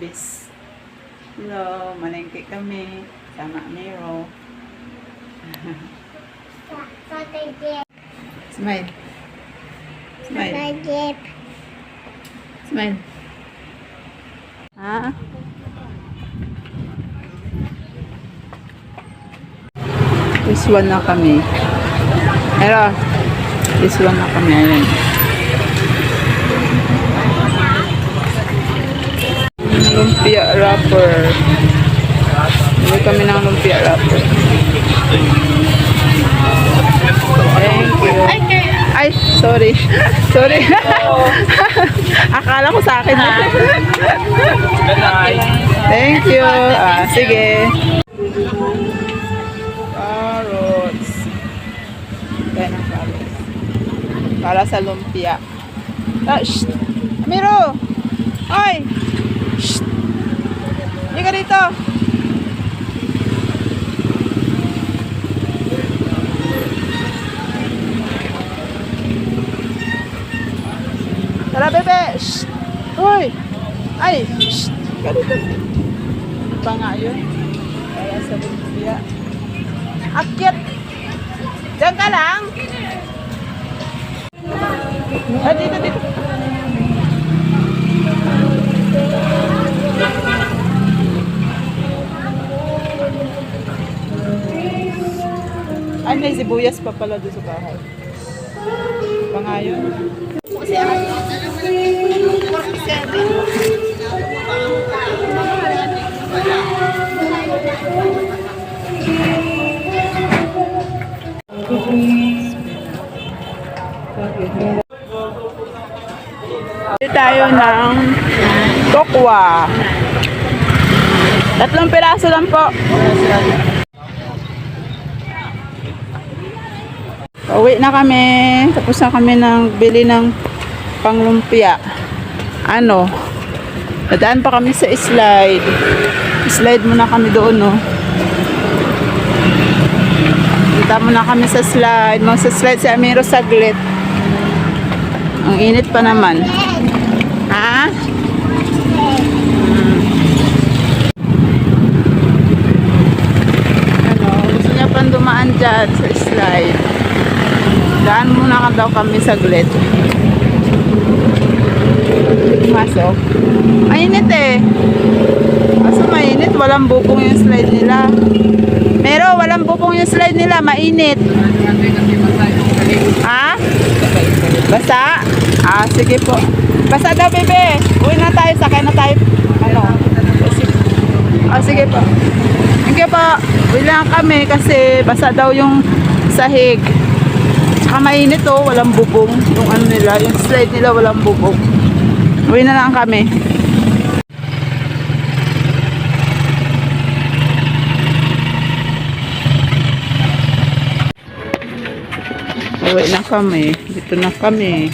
Elvis. Hello, malengke kami. Sama Miro. Smile. Smile. Smile. Ha? This one na kami. Pero, this one na kami. Ayun. Lumpia wrapper. Bili kami ng lumpia wrapper. Thank you. Ay, sorry. Sorry. Akala ko sa akin. Thank you. Ah, sige. Carrots. Kaya ng carrots. Para sa lumpia. Ah, shh. Amiro! Ay! Dito. Tara, bebe! Shh! Hoy! Ay! Shh! Ka dito. Pa nga yun. Para sa lumpia. Akyat! Diyan ka lang! Ah, dito, dito. Ay, may sibuyas pa pala doon sa bahay. Pangayon. Bili tayo ng tokwa. Tatlong piraso lang po. Pauwi na kami. Tapos na kami ng bili ng panglumpia. Ano? Nadaan pa kami sa slide. Slide muna kami doon, no? Punta muna kami sa slide. Magsa-slide si Amiro saglit. Ang init pa naman. Ha? Hmm. Ano, gusto niya pang dumaan dyan sa slide. Daan muna ka daw kami saglit. Masok. Mainit eh. Kaso mainit, walang bubong yung slide nila. Pero walang bubong yung slide nila, mainit. Ha? Basa? Ah, sige po. Basa daw, bebe. Uwi na tayo, sakay na tayo. Ano? Ah, sige po. Thank you po. Uwi lang kami kasi basa daw yung sahig. Tsaka mainit oh, walang bubong. Yung ano nila, yung slide nila walang bubong. Uwi na lang kami. Uwi na kami. Dito na kami.